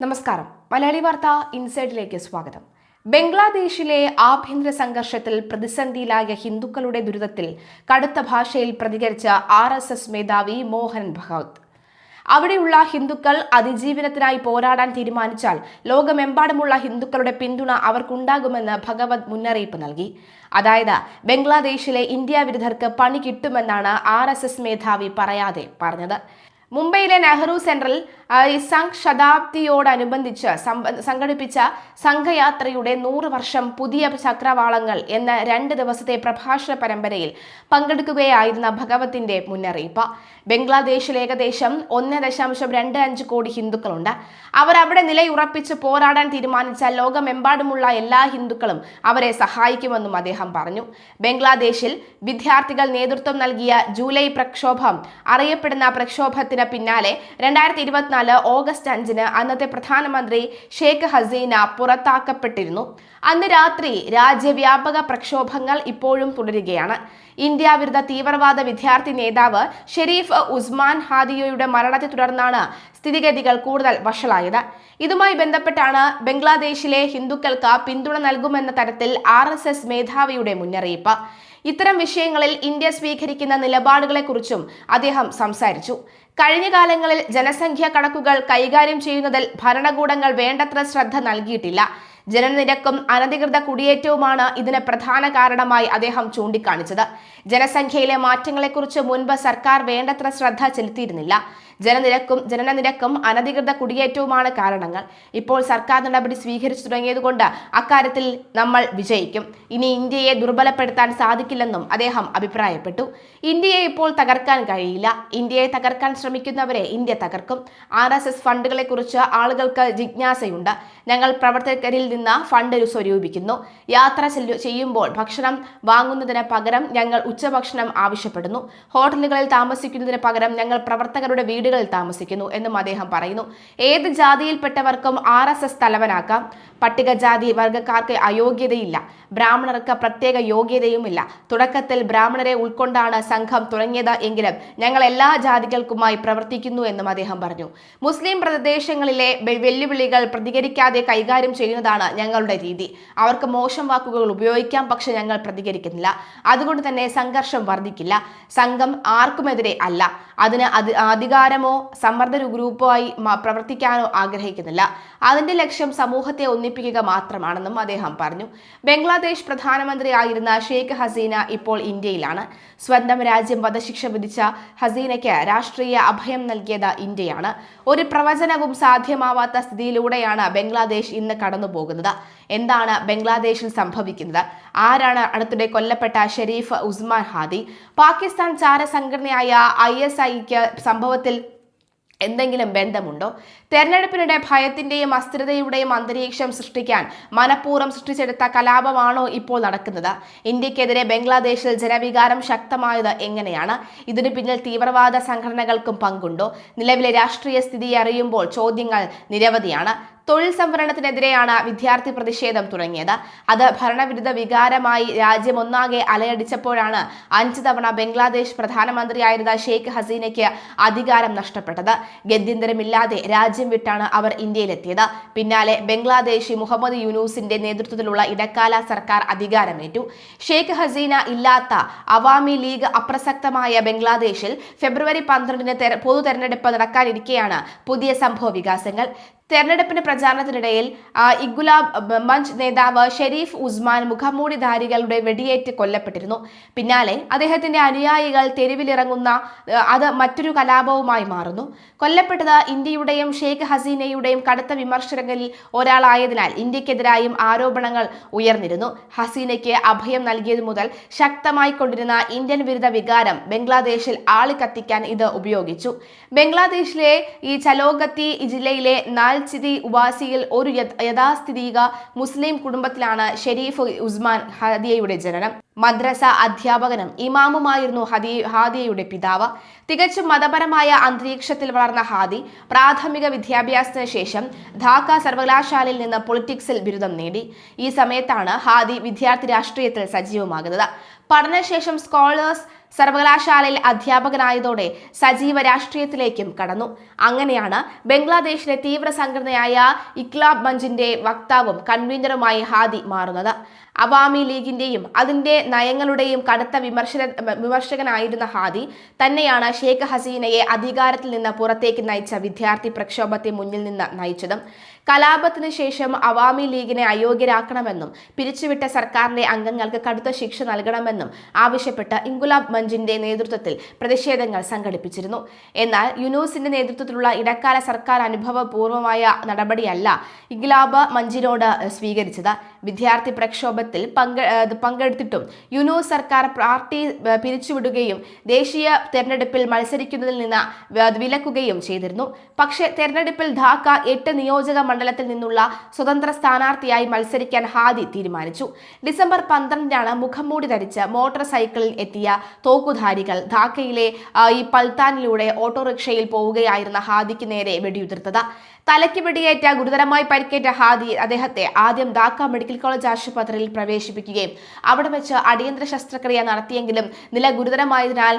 നമസ്കാരം. മലയാളി വാർത്ത ഇൻസൈഡിലേക്ക് സ്വാഗതം. ബംഗ്ലാദേശിലെ ആഭ്യന്തര സംഘർഷത്തിൽ പ്രതിസന്ധിയിലായ ഹിന്ദുക്കളുടെ ദുരിതത്തിൽ കടുത്ത ഭാഷയിൽ പ്രതികരിച്ച ആർ എസ് എസ് മേധാവി മോഹൻ ഭഗവത്. അവിടെയുള്ള ഹിന്ദുക്കൾ അതിജീവനത്തിനായി പോരാടാൻ തീരുമാനിച്ചാൽ ലോകമെമ്പാടുമുള്ള ഹിന്ദുക്കളുടെ പിന്തുണ അവർക്കുണ്ടാകുമെന്ന് ഭഗവത് മുന്നറിയിപ്പ് നൽകി. അതായത് ബംഗ്ലാദേശിലെ ഇന്ത്യ വിരുദ്ധർക്ക് പണി കിട്ടുമെന്നാണ് ആർ മേധാവി പറയാതെ പറഞ്ഞത്. മുംബൈയിലെ നെഹ്റു സെൻട്രൽ സംഘ് ശതാബ്ദിയോടനുബന്ധിച്ച് സംഘടിപ്പിച്ച സംഘയാത്രയുടെ നൂറ് വർഷം പുതിയ ചക്രവാളങ്ങൾ എന്ന രണ്ട് ദിവസത്തെ പ്രഭാഷണ പരമ്പരയിൽ പങ്കെടുക്കുകയായിരുന്ന ഭഗവത്തിന്റെ മുന്നറിയിപ്പ്. ബംഗ്ലാദേശിൽ ഏകദേശം ഒന്ന് ദശാംശം രണ്ട് അഞ്ച് കോടി ഹിന്ദുക്കളുണ്ട്. അവർ അവിടെ നിലയുറപ്പിച്ച് പോരാടാൻ തീരുമാനിച്ച ലോകമെമ്പാടുമുള്ള എല്ലാ ഹിന്ദുക്കളും അവരെ സഹായിക്കുമെന്നും അദ്ദേഹം പറഞ്ഞു. ബംഗ്ലാദേശിൽ വിദ്യാർത്ഥികൾ നേതൃത്വം നൽകിയ ജൂലൈ പ്രക്ഷോഭം അറിയപ്പെടുന്ന പ്രക്ഷോഭത്തിന് പിന്നാലെ രണ്ടായിരത്തി ഇരുപത്തിനാല് ഓഗസ്റ്റ് അഞ്ചിന് അന്നത്തെ പ്രധാനമന്ത്രി ഷെയ്ഖ് ഹസീന പുറത്താക്കപ്പെട്ടിരുന്നു. അന്ന് രാത്രി രാജ്യവ്യാപക പ്രക്ഷോഭങ്ങൾ ഇപ്പോഴും തുടരുകയാണ്. ഇന്ത്യ വിരുദ്ധ തീവ്രവാദ വിദ്യാർത്ഥി നേതാവ് ഷെരീഫ് ഉസ്മാൻ ഹാദിയോയുടെ മരണത്തെ തുടർന്നാണ് സ്ഥിതിഗതികൾ കൂടുതൽ വഷളായത്. ഇതുമായി ബന്ധപ്പെട്ടാണ് ബംഗ്ലാദേശിലെ ഹിന്ദുക്കൾക്ക് പിന്തുണ നൽകുമെന്ന തരത്തിൽ ആർ മേധാവിയുടെ മുന്നറിയിപ്പ്. ഇത്തരം വിഷയങ്ങളിൽ ഇന്ത്യ സ്വീകരിക്കുന്ന നിലപാടുകളെക്കുറിച്ചും അദ്ദേഹം സംസാരിച്ചു. കഴിഞ്ഞ കാലങ്ങളിൽ ജനസംഖ്യ കണക്കുകൾ കൈകാര്യം ചെയ്യുന്നതിൽ ഭരണകൂടങ്ങൾ വേണ്ടത്ര ശ്രദ്ധ നൽകിയിട്ടില്ല. ജനനിരക്കും അനധികൃത കുടിയേറ്റവുമാണ് ഇതിന് പ്രധാന കാരണമായി അദ്ദേഹം ചൂണ്ടിക്കാണിച്ചത്. ജനസംഖ്യയിലെ മാറ്റങ്ങളെക്കുറിച്ച് മുൻപ് സർക്കാർ വേണ്ടത്ര ശ്രദ്ധ ചെലുത്തിയിരുന്നില്ല. ജനനിരക്കും ജനനനിരക്കും അനധികൃത കുടിയേറ്റവുമാണ് കാരണങ്ങൾ. ഇപ്പോൾ സർക്കാർ നടപടി സ്വീകരിച്ചു തുടങ്ങിയതുകൊണ്ട് അക്കാര്യത്തിൽ നമ്മൾ വിജയിക്കും. ഇനി ഇന്ത്യയെ ദുർബലപ്പെടുത്താൻ സാധിക്കില്ലെന്നും അദ്ദേഹം അഭിപ്രായപ്പെട്ടു. ഇന്ത്യയെ ഇപ്പോൾ തകർക്കാൻ കഴിയില്ല. ഇന്ത്യയെ തകർക്കാൻ ശ്രമിക്കുന്നവരെ ഇന്ത്യ തകർക്കും. ആർ എസ് എസ് ഫണ്ടുകളെ കുറിച്ച് ആളുകൾക്ക് ജിജ്ഞാസയുണ്ട്. ഞങ്ങൾ പ്രവർത്തകരിൽ നിന്ന് ഫണ്ട് സ്വരൂപിക്കുന്നു. യാത്ര ചെയ്യുമ്പോൾ ഭക്ഷണം വാങ്ങുന്നതിന് പകരം ഞങ്ങൾ ഉച്ചഭക്ഷണം ആവശ്യപ്പെടുന്നു. ഹോട്ടലുകളിൽ താമസിക്കുന്നതിന് പകരം ഞങ്ങൾ പ്രവർത്തകരുടെ വീടുകളിൽ താമസിക്കുന്നു എന്നും അദ്ദേഹം പറയുന്നു. ഏത് ജാതിയിൽപ്പെട്ടവർക്കും ആർ എസ് എസ് തലവനാക്കാം. പട്ടികജാതി വർഗക്കാർക്ക് അയോഗ്യതയില്ല. ബ്രാഹ്മണർക്ക് പ്രത്യേക യോഗ്യതയുമില്ല. തുടക്കത്തിൽ ബ്രാഹ്മണരെ ഉൾക്കൊണ്ടാണ് സംഘം തുടങ്ങിയത് എങ്കിലും ഞങ്ങൾ എല്ലാ ജാതികൾക്കുമായി പ്രവർത്തിക്കുന്നു എന്നും അദ്ദേഹം പറഞ്ഞു. മുസ്ലിം പ്രദേശങ്ങളിലെ വെല്ലുവിളികൾ പ്രതികരിക്കാതെ കൈകാര്യം ചെയ്യുന്നതാണ് ഞങ്ങളുടെ രീതി. അവർക്ക് മോശം വാക്കുകൾ ഉപയോഗിക്കാം പക്ഷെ ഞങ്ങൾ പ്രതികരിക്കുന്നില്ല. അതുകൊണ്ട് തന്നെ സംഘർഷം വർദ്ധിക്കില്ല. സംഘം ആർക്കുമെതിരെ അല്ല. അതിന് അധി- അധികാരമോ സമ്മർദ്ദ ഗ്രൂപ്പോ ആയി പ്രവർത്തിക്കാനോ ആഗ്രഹിക്കുന്നില്ല. അതിന്റെ ലക്ഷ്യം സമൂഹത്തെ ഒന്നിപ്പിക്കുക മാത്രമാണെന്നും അദ്ദേഹം പറഞ്ഞു. ബംഗ്ലാദേശ് പ്രധാനമന്ത്രിയായിരുന്ന ഷെയ്ഖ് ഹസീന ഇപ്പോൾ ഇന്ത്യയിലാണ്. സ്വന്തം രാജ്യം വധശിക്ഷ വിധിച്ച ഹസീനയ്ക്ക് രാഷ്ട്രീയ അഭയം നൽകിയത് ഇന്ത്യയാണ്. ഒരു പ്രവചനവും സാധ്യമാവാത്ത സ്ഥിതിയിലൂടെയാണ് ബംഗ്ലാദേശ് ഇന്ന് കടന്നുപോകുന്നത്. എന്താണ് ബംഗ്ലാദേശിൽ സംഭവിക്കുന്നത്? ആരാണ് അടുത്തിടെ കൊല്ലപ്പെട്ട ഷെരീഫ് ഉസ്മാൻ ഹാദി? പാകിസ്ഥാൻ ചാര സംഘടനയായ ഐ എസ് ഐക്ക് സംഭവത്തിൽ എന്തെങ്കിലും ബന്ധമുണ്ടോ? തെരഞ്ഞെടുപ്പിനിടെ ഭയത്തിന്റെയും അസ്ഥിരതയുടെയും അന്തരീക്ഷം സൃഷ്ടിക്കാൻ മനഃപൂർവം സൃഷ്ടിച്ചെടുത്ത കലാപമാണോ ഇപ്പോൾ നടക്കുന്നത്? ഇന്ത്യക്കെതിരെ ബംഗ്ലാദേശിൽ ജനവികാരം ശക്തമായത് എങ്ങനെയാണ്? ഇതിനു പിന്നിൽ തീവ്രവാദ സംഘടനകൾക്കും പങ്കുണ്ടോ? നിലവിലെ രാഷ്ട്രീയ സ്ഥിതി അറിയുമ്പോൾ ചോദ്യങ്ങൾ നിരവധിയാണ്. തൊഴിൽ സംവരണത്തിനെതിരെയാണ് വിദ്യാർത്ഥി പ്രതിഷേധം തുടങ്ങിയത്. അത് ഭരണവിരുദ്ധ വികാരമായി രാജ്യമൊന്നാകെ അലയടിച്ചപ്പോഴാണ് അഞ്ച് തവണ ബംഗ്ലാദേശ് പ്രധാനമന്ത്രിയായിരുന്ന ഷെയ്ഖ് ഹസീനയ്ക്ക് അധികാരം നഷ്ടപ്പെട്ടത്. ഗത്യന്തരമില്ലാതെ രാജ്യം വിട്ടാണ് അവർ ഇന്ത്യയിലെത്തിയത്. പിന്നാലെ ബംഗ്ലാദേശി മുഹമ്മദ് യൂനൂസിന്റെ നേതൃത്വത്തിലുള്ള ഇടക്കാല സർക്കാർ അധികാരമേറ്റു. ഷെയ്ഖ് ഹസീന ഇല്ലാത്ത അവാമി ലീഗ് അപ്രസക്തമായ ബംഗ്ലാദേശിൽ ഫെബ്രുവരി പന്ത്രണ്ടിന് തെര- പൊതു തെരഞ്ഞെടുപ്പ് നടക്കാനിരിക്കെയാണ് പുതിയ സംഭവ വികാസങ്ങൾ. തെരഞ്ഞെടുപ്പിന് പ്രചാരണത്തിനിടയിൽ ഇഗുലാബ് മഞ്ച് നേതാവ് ഷെരീഫ് ഉസ്മാൻ മുഖംമൂടിധാരികളുടെ വെടിയേറ്റ് കൊല്ലപ്പെട്ടിരുന്നു. പിന്നാലെ അദ്ദേഹത്തിന്റെ അനുയായികൾ തെരുവിലിറങ്ങുന്ന അത് മറ്റൊരു കലാപവുമായി മാറുന്നു. കൊല്ലപ്പെട്ടത് ഇന്ത്യയുടെയും ഷെയ്ഖ് ഹസീനയുടെയും കടുത്ത വിമർശകരിൽ ഒരാളായതിനാൽ ഇന്ത്യക്കെതിരായും ആരോപണങ്ങൾ ഉയർന്നിരുന്നു. ഹസീനയ്ക്ക് അഭയം നൽകിയതു മുതൽ ശക്തമായി കൊണ്ടിരുന്ന ഇന്ത്യൻ വിരുദ്ധ വികാരം ബംഗ്ലാദേശിൽ ആളിക്കത്തിക്കാൻ ഇത് ഉപയോഗിച്ചു. ബംഗ്ലാദേശിലെ ഈ ചലോഗത്തി ജില്ലയിലെ നാൽചിതി ഉവാസിയിൽ ഒരു യഥ- യഥാസ്ഥിതിക മുസ്ലിം കുടുംബത്തിലാണ് ഷെരീഫ് ഉസ്മാൻ ഹദിയയുടെ ജനനം. മദ്രസ അധ്യാപകനും ഇമാമുമായിരുന്നു ഹദി ഹാദിയയുടെ പിതാവ്. തികച്ചും മതപരമായ അന്തരീക്ഷത്തിൽ വളർന്ന ഹാദി പ്രാഥമിക വിദ്യാഭ്യാസത്തിന് ശേഷം ധാക്ക സർവകലാശാലയിൽ നിന്ന് പൊളിറ്റിക്സിൽ ബിരുദം നേടി. ഈ സമയത്താണ് ഹാദി വിദ്യാർത്ഥി രാഷ്ട്രീയത്തിൽ സജീവമാകുന്നത്. പഠനശേഷം സ്കോളേഴ്സ് സർവകലാശാലയിൽ അധ്യാപകനായതോടെ സജീവ രാഷ്ട്രീയത്തിലേക്കും കടന്നു. അങ്ങനെയാണ് ബംഗ്ലാദേശിലെ തീവ്ര സംഘടനയായ ഇക്ലാബ് മഞ്ചിന്റെ വക്താവും കൺവീനറുമായി ഹാദി മാറുന്നത്. അവാമി ലീഗിന്റെയും അതിന്റെ നയങ്ങളുടെയും കടുത്ത വിമർശന വിമർശകനായിരുന്ന ഹാദി തന്നെയാണ് ഷെയ്ഖ് ഹസീനയെ അധികാരത്തിൽ നിന്ന് പുറത്തേക്ക് നയിച്ച വിദ്യാർത്ഥി പ്രക്ഷോഭത്തെ മുന്നിൽ നിന്ന് നയിച്ചതും. കലാപത്തിന് ശേഷം അവാമി ലീഗിനെ അയോഗ്യരാക്കണമെന്നും പിരിച്ചുവിട്ട സർക്കാരിന്റെ അംഗങ്ങൾക്ക് കടുത്ത ശിക്ഷ നൽകണമെന്നും ആവശ്യപ്പെട്ട് ഇൻകുലാബ് മഞ്ചിന്റെ നേതൃത്വത്തിൽ പ്രതിഷേധങ്ങൾ സംഘടിപ്പിച്ചിരുന്നു. എന്നാൽ യുനൂസിന്റെ നേതൃത്വത്തിലുള്ള ഇടക്കാല സർക്കാർ അനുഭവപൂർവമായ നടപടിയല്ല ഇഗ്ലാബ് മഞ്ചിനോട് സ്വീകരിച്ചത്. വിദ്യാർത്ഥി പ്രക്ഷോഭത്തിൽ പങ്കെ പങ്കെടുത്തിട്ടും യുനോ സർക്കാർ പാർട്ടി പിരിച്ചുവിടുകയും ദേശീയ തെരഞ്ഞെടുപ്പിൽ മത്സരിക്കുന്നതിൽ നിന്ന് വിലക്കുകയും ചെയ്തിരുന്നു. പക്ഷേ തെരഞ്ഞെടുപ്പിൽ ധാക്ക എട്ട് നിയോജക മണ്ഡലത്തിൽ നിന്നുള്ള സ്വതന്ത്ര സ്ഥാനാർത്ഥിയായി മത്സരിക്കാൻ ഹാദി തീരുമാനിച്ചു. ഡിസംബർ പന്ത്രണ്ടിനാണ് മുഖംമൂടി ധരിച്ച് മോട്ടോർ സൈക്കിളിൽ എത്തിയ തോക്കുധാരികൾ ധാക്കയിലെ ഈ പൽത്താനിലൂടെ ഓട്ടോറിക്ഷയിൽ പോവുകയായിരുന്ന ഹാദിക്ക് നേരെ വെടിയുതിർത്തത്. തലയ്ക്ക് വെടിയേറ്റ ഗുരുതരമായി പരിക്കേറ്റ ഹാദി അദ്ദേഹത്തെ ആദ്യം ധാക്ക മെഡിക്കൽ കോളേജ് ആശുപത്രിയിൽ പ്രവേശിപ്പിക്കുകയും അവിടെ വെച്ച് അടിയന്തര ശസ്ത്രക്രിയ നടത്തിയെങ്കിലും നില ഗുരുതരമായതിനാൽ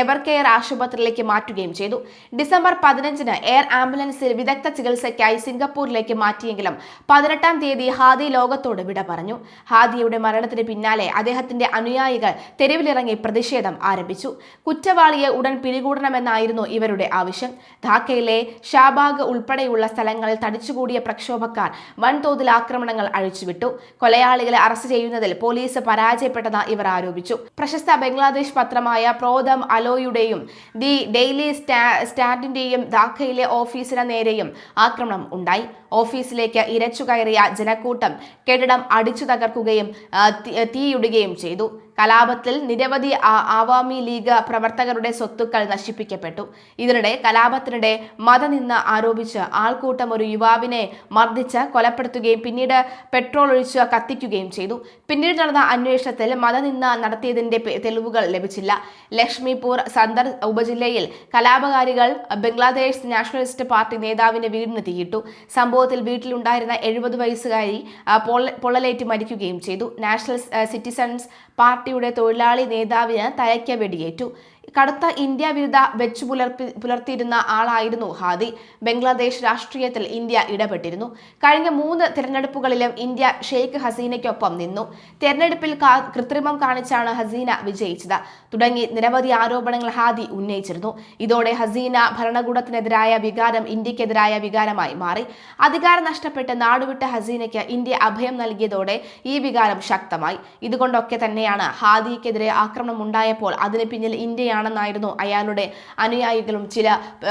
എവർ കെയർ ആശുപത്രിയിലേക്ക് മാറ്റുകയും ചെയ്തു. ഡിസംബർ പതിനഞ്ചിന് എയർ ആംബുലൻസിൽ വിദഗ്ധ ചികിത്സയ്ക്കായി സിംഗപ്പൂരിലേക്ക് മാറ്റിയെങ്കിലും പതിനെട്ടാം തീയതി ഹാദി ലോകത്തോട് വിട പറഞ്ഞു. ഹാദിയുടെ മരണത്തിന് പിന്നാലെ അദ്ദേഹത്തിന്റെ അനുയായികൾ തെരുവിലിറങ്ങി പ്രതിഷേധം ആരംഭിച്ചു. കുറ്റവാളിയെ ഉടൻ പിടികൂടണമെന്നായിരുന്നു ഇവരുടെ ആവശ്യം. ധാക്കയിലെ ഷാബാഗ് ഉൾപ്പെടെയുള്ള സ്ഥലങ്ങളിൽ തടിച്ചുകൂടിയ പ്രക്ഷോഭക്കാർ വൻതോതിൽ ആക്രമണങ്ങൾ അഴിച്ചുവിട്ടു. കൊലയാളികളെ അറസ്റ്റ് ചെയ്യുന്നതിൽ പോലീസ് പരാജയപ്പെട്ടെന്ന് ഇവർ ആരോപിച്ചു. പ്രശസ്ത ബംഗ്ലാദേശ് പത്രമായ പ്രോദം അലോയുടെയും ദി ഡെയിലി സ്റ്റാൻഡിന്റെയും ധാക്കയിലെ ഓഫീസിന് നേരെയും ആക്രമണം ഉണ്ടായി. ഓഫീസിലേക്ക് ഇരച്ചു കയറിയ ജനക്കൂട്ടം കെട്ടിടം അടിച്ചു തകർക്കുകയും തീയിടുകയും ചെയ്തു. കലാപത്തിൽ നിരവധി ആവാമി ലീഗ് പ്രവർത്തകരുടെ സ്വത്തുക്കൾ നശിപ്പിക്കപ്പെട്ടു. ഇതിനിടെ കലാപത്തിനിടെ മതനിന്ന് ആരോപിച്ച് ആൾക്കൂട്ടം ഒരു യുവാവിനെ മർദ്ദിച്ച് കൊലപ്പെടുത്തുകയും പിന്നീട് പെട്രോൾ ഒഴിച്ച് കത്തിക്കുകയും ചെയ്തു. പിന്നീട് നടന്ന അന്വേഷണത്തിൽ മതനിന്ന നടത്തിയതിന്റെ തെളിവുകൾ ലഭിച്ചില്ല. ലക്ഷ്മിപൂർ സന്ദർ ഉപജില്ലയിൽ കലാപകാരികൾ ബംഗ്ലാദേശ് നാഷണലിസ്റ്റ് പാർട്ടി നേതാവിന്റെ വീടിന് തീയിട്ടു. സംഭവത്തിൽ വീട്ടിലുണ്ടായിരുന്ന എഴുപത് വയസ്സുകാരി പൊള്ളലേറ്റ് മരിക്കുകയും ചെയ്തു. നാഷണൽ സിറ്റിസൺസ് പാർട്ടിയുടെ തൊഴിലാളി നേതാവിന് തലയ്ക്ക വെടിയേറ്റു കടുത്ത ഇന്ത്യ വിരുദ്ധ വെച്ചു പുലർത്തി പുലർത്തിയിരുന്ന ആളായിരുന്നു ഹാദി. ബംഗ്ലാദേശ് രാഷ്ട്രീയത്തിൽ ഇന്ത്യ ഇടപെട്ടിരുന്നു. കഴിഞ്ഞ മൂന്ന് തിരഞ്ഞെടുപ്പുകളിലും ഇന്ത്യ ഷെയ്ഖ് ഹസീനയ്ക്കൊപ്പം നിന്നു. തെരഞ്ഞെടുപ്പിൽ കൃത്രിമം കാണിച്ചാണ് ഹസീന വിജയിച്ചത്. തുടങ്ങി നിരവധി ആരോപണങ്ങൾ ഹാദി ഉന്നയിച്ചിരുന്നു. ഇതോടെ ഹസീന ഭരണകൂടത്തിനെതിരായ വികാരം ഇന്ത്യക്കെതിരായ വികാരമായി മാറി. അധികാരം നഷ്ടപ്പെട്ട് നാടുവിട്ട ഹസീനയ്ക്ക് ഇന്ത്യ അഭയം നൽകിയതോടെ ഈ വികാരം ശക്തമായി. ഇതുകൊണ്ടൊക്കെ തന്നെയാണ് ഹാദിക്കെതിരെ ആക്രമണം ഉണ്ടായപ്പോൾ അതിന് പിന്നിൽ ഇന്ത്യയാണ് തന്നെയാണെന്നായിരുന്നു അയാളുടെ അനുയായികളും ചില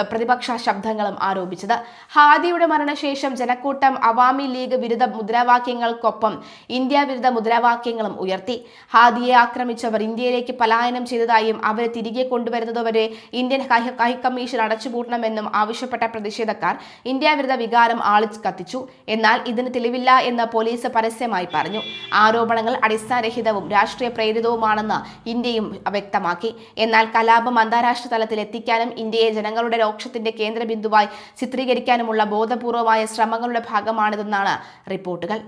പ്രതിപക്ഷ ശബ്ദങ്ങളും ആരോപിച്ചത്. ഹാദിയുടെ മരണശേഷം ജനക്കൂട്ടം അവാമി ലീഗ് വിരുദ്ധ മുദ്രാവാക്യങ്ങൾക്കൊപ്പം ഇന്ത്യ വിരുദ്ധ മുദ്രാവാക്യങ്ങളും ഉയർത്തി. ഹാദിയെ ആക്രമിച്ചവർ ഇന്ത്യയിലേക്ക് പലായനം ചെയ്തതായും അവരെ തിരികെ കൊണ്ടുവരുന്നതുവരെ ഇന്ത്യൻ ഹൈക്കമ്മീഷൻ അടച്ചുപൂട്ടണമെന്നും ആവശ്യപ്പെട്ട പ്രതിഷേധക്കാർ ഇന്ത്യ വിരുദ്ധ വികാരം ആളിച്ച് കത്തിച്ചു എന്നാൽ ഇതിന് തെളിവില്ല എന്ന് പോലീസ് പരസ്യമായി പറഞ്ഞു. ആരോപണങ്ങൾ അടിസ്ഥാനരഹിതവും രാഷ്ട്രീയ പ്രേരിതവുമാണെന്ന് ഇന്ത്യയും വ്യക്തമാക്കി. എന്നാൽ കലാപം അന്താരാഷ്ട്ര തലത്തിൽ എത്തിക്കാനും ഇന്ത്യയെ ജനങ്ങളുടെ രോക്ഷത്തിന്റെ കേന്ദ്രബിന്ദുവായി ചിത്രീകരിക്കാനുമുള്ള ബോധപൂർവമായ ശ്രമങ്ങളുടെ ഭാഗമാണിതെന്നാണ് റിപ്പോർട്ടുകൾ.